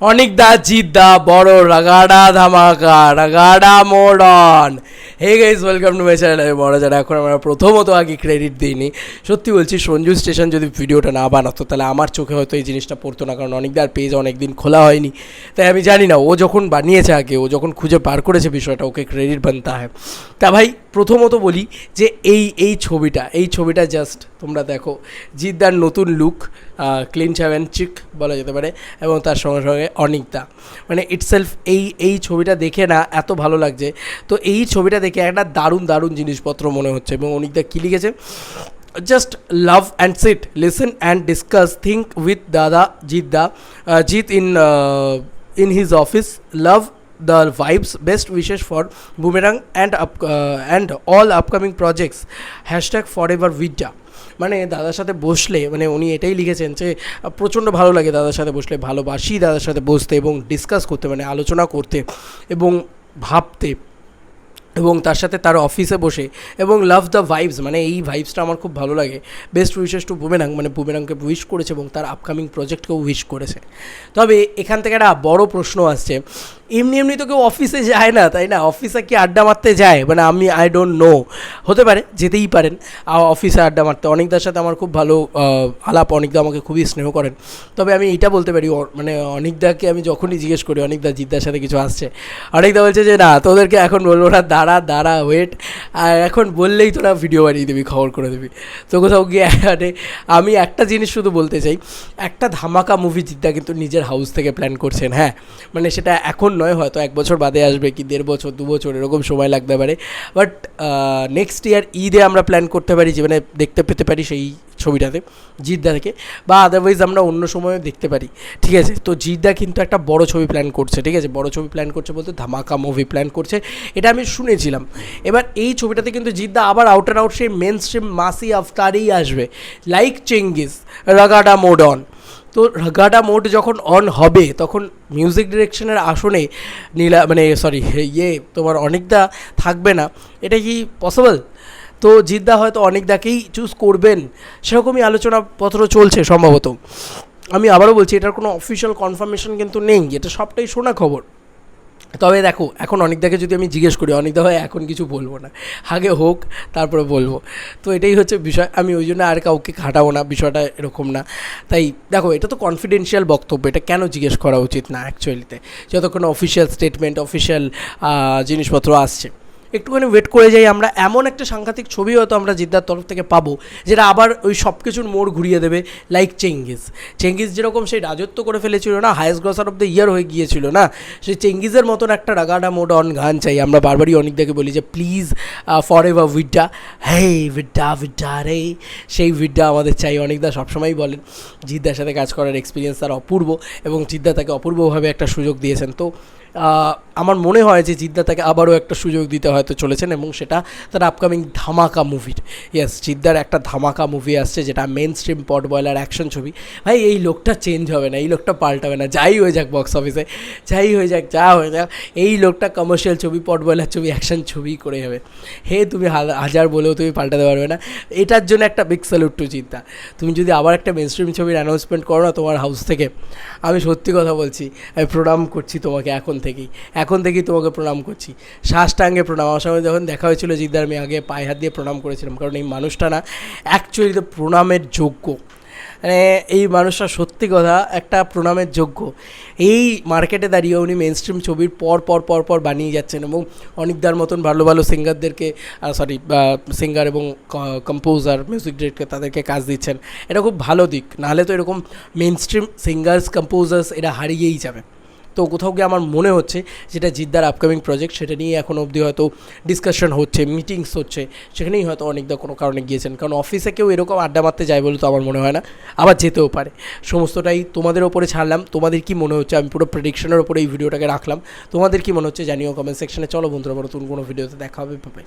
অনেক দা জিত দা বড় Ragada, Dhamaka, Ragada mode on hey guys welcome to my channel আমি বড় যারা এখন আমরা প্রথমত আগে ক্রেডিট দিইনি। সত্যি বলছি, সঞ্জু স্টেশন যদি ভিডিওটা না বানাতো, তাহলে আমার চোখে হয়তো এই জিনিসটা পড়তো না, কারণ অনেক দার পেজ অনেক দিন খোলা হয়নি। তাই আমি জানি না, ও যখন বানিয়েছে আগে, ও যখন খুঁজে বার করেছে বিষয়টা, ওকে ক্রেডিট বানতে হয়। তা ভাই, প্রথমত বলি যে এই এই ছবিটা এই ছবিটা জাস্ট তোমরা দেখো, জিদ্দার নতুন লুক ক্লিন সেভেন চিক বলা যেতে পারে, এবং তার সঙ্গে সঙ্গে অনিকদা মানে ইটসেলফ এই এই ছবিটা দেখে না এত ভালো লাগছে। তো এই ছবিটা দেখে একটা দারুণ দারুণ জিনিসপত্র মনে হচ্ছে, এবং অনিকদা কী লিখেছে? Just love and sit listen and discuss think with দাদা জিৎ দা Jeet in in his office love the vibes best wishes for boomerang and up uh, and all upcoming projects hashtag forever vidya মানে দাদার সাথে বসলে মানে উনি এটাই লিখেছেন যে প্রচণ্ড ভালো লাগে দাদার সাথে বসলে ভালোবাসি দাদার সাথে বসতে এবং ডিসকাস করতে মানে আলোচনা করতে এবং ভাবতে এবং তার সাথে তার অফিসে বসে এবং লাভ দ্য ভাইবস মানে এই ভাইবসটা আমার খুব ভালো লাগে। বেস্ট উইশেস টু বুমেরাং মানে বুমেরাংকে উইশ করেছে এবং তার আপকামিং প্রজেক্টকেও উইশ করেছে। তবে এখান থেকে একটা বড় প্রশ্ন আসছে, এমনি এমনি তো কেউ অফিসে যায় না, তাই না? অফিসে কি আড্ডা মারতে যায়? মানে আমি আই ডোন্ট নো হতে পারে, যেতেই পারেন অফিসে আড্ডা মারতে। অনেকদার সাথে আমার খুব ভালো আলাপ অনেকদা আমাকে খুবই স্নেহ করেন। তবে আমি এটা বলতে পারি মানে অনেকদাকে আমি যখনই জিজ্ঞেস করি অনেকদা জিদ্দার সাথে কিছু আসছে, অনেকদা বলছে যে, না, তোদেরকে এখন বলব না দাঁড়া দাঁড়া ওয়েট আর এখন বললেই তোরা ভিডিও বানিয়ে দিবি, খবর করে দিবি। তো কোথাও গিয়ে মানে আমি একটা জিনিস শুধু বলতে চাই, একটা ধামাকা মুভি জিদ্দা কিন্তু নিজের হাউস থেকে প্ল্যান করছেন হ্যাঁ? মানে সেটা এখন নয়, হয়তো এক বছর বাদে আসবে কি দেড় বছর, দু বছর, এরকম সময় লাগতে পারে। বাট নেক্সট ইয়ার ঈদে আমরা প্ল্যান করতে পারি যে মানে দেখতে পেতে পারি সেই ছবিটাতে জিদ্দা থেকে বা আদারওয়াইজ আমরা অন্য সময়ও দেখতে পারি। ঠিক আছে? তো জিদ্দা কিন্তু একটা বড় ছবি প্ল্যান করছে, ঠিক আছে? বড় ছবি প্ল্যান করছে বলতে ধামাকা মুভি প্ল্যান করছে। এটা আমি শুনেছিলাম। এবার এই ছবিটাতে কিন্তু জিদ্দা আবার আউট অ্যান্ড আউট সেই মেন স্ট্রিম মাসি আফতারেই আসবে। Like Chengiz Ragada mode on তো রাগাডা মোড যখন অন হবে, তখন মিউজিক ডিরেকশনের আসনে নীলা মানে সরি ইয়ে তোমার অনেকদা থাকবে না। এটা কি পসিবল তো জিদ্দা হয়তো অনেক অনেকদাকেই চুজ করবেন। সেরকমই আলোচনাপত্র চলছে সম্ভবত। আমি আবারও বলছি, এটার কোনো অফিসিয়াল কনফার্মেশন কিন্তু নেই, এটা সবটাই শোনা খবর। তবে দেখো, এখন অনেকদাকে যদি আমি জিজ্ঞেস করি অনেকদা হয় এখন কিছু বলব না। আগে হোক, তারপরে বলব। তো এটাই হচ্ছে বিষয়, আমি ওই জন্য আর কাউকে খাটাবো না, বিষয়টা এরকম না। তাই দেখো, এটা তো কনফিডেন্সিয়াল বক্তব্য, এটা কেন জিজ্ঞেস করা উচিত না অ্যাকচুয়ালিতে যতক্ষণ অফিসিয়াল স্টেটমেন্ট অফিসিয়াল জিনিসপত্র আসছে। একটুখানি ওয়েট করে যাই, আমরা এমন একটা সাংঘাতিক ছবি হয়তো আমরা জিদ্দার তরফ থেকে পাবো, যেটা আবার ওই সব কিছুর মোড় ঘুরিয়ে দেবে লাইক চেঙ্গিস চেঙ্গিস যেরকম সেই রাজত্ব করে ফেলেছিল না highest grosser of the year হয়ে গিয়েছিল না, সেই চেঙ্গিসের মতন একটা রাগাডা মোড অন গান চাই। আমরা বারবারই অনেকদাকে বলি যে প্লিজ ফর এভার উইডা হেই উইডা উইডা রে। সেই উইডা আমাদের চাই অনেকদা সবসময়ই বলেন। জিদ্দার সাথে কাজ করার এক্সপিরিয়েন্স তার অপূর্ব এবং জিদ্দা তাকে অপূর্বভাবে একটা সুযোগ দিয়েছেন। তো আমার মনে হয় যে জিদ্দা তাকে আবারও একটা সুযোগ দিতে হয়তো চলেছেন এবং সেটা তার আপকামিং ধামাকা মুভির ইয়েস জিদ্দার একটা ধামাকা মুভি আসছে যেটা mainstream potboiler action ছবি। ভাই, এই লোকটা চেঞ্জ হবে না, এই লোকটা পাল্টাবে না, যাই হয়ে যাক বক্স অফিসে যাই হয়ে যাক, যা হয়ে যাক, এই লোকটা কমার্শিয়াল ছবি পট বয়লার ছবি অ্যাকশন ছবি করে যাবে হে, তুমি হাজার বলেও তুমি পাল্টাতে পারবে না। এটার জন্য একটা বিগ স্যালুট টু জিদ্দা। তুমি যদি আবার একটা মেন স্ট্রিম ছবির অ্যানাউন্সমেন্ট করো না তোমার হাউস থেকে, আমি সত্যি কথা বলছি, আমি প্রণাম করছি তোমাকে এখন থেকেই। এখন থেকেই তোমাকে প্রণাম করছি। শ্বাসটাঙ্গে প্রণাম। আমার সঙ্গে যখন দেখা হয়েছিল জিদ্দার আমি আগে পায়ে হাত দিয়ে প্রণাম করেছিলাম। কারণ এই মানুষটা না অ্যাকচুয়ালি তো প্রণামের যোগ্য। মানে এই মানুষটা সত্যি কথা একটা প্রণামের যোগ্য। এই মার্কেটে দাঁড়িয়ে উনি মেন স্ট্রিম ছবির পর পর পর পর বানিয়ে যাচ্ছেন এবং অনেকদার মতন ভালো ভালো সিঙ্গারদেরকে সরি সিঙ্গার এবং কম্পোজার মিউজিক ডিরেক্টর তাদেরকে কাজ দিচ্ছেন। এটা খুব ভালো দিক। নাহলে তো এরকম মেন স্ট্রিম সিঙ্গার্স কম্পোজার্স এরা হারিয়েই যাবে। তো কোথাও গিয়ে আমার মনে হচ্ছে যেটা জিদ্দার আপকামিং প্রজেক্ট সেটা নিয়ে এখন অবধি হয়তো ডিসকাশন হচ্ছে মিটিংস হচ্ছে, সেখানেই হয়তো অনেকদা কোনো কারণে গিয়েছেন। কারণ অফিসে কেউ এরকম আড্ডা মারতে যায় বলে তো আমার মনে হয় না, আবার যেতেও পারে। সমস্তটাই তোমাদের ওপরে ছাড়লাম। তোমাদের কি মনে হচ্ছে? আমি পুরো প্রেডিকশনের ওপরে এই ভিডিওটাকে রাখলাম। তোমাদের কি মনে হচ্ছে? জানিও কমেন্ট সেকশনে চলো বন্ধুরা নতুন কোনো ভিডিওতে দেখা হবে। পাবে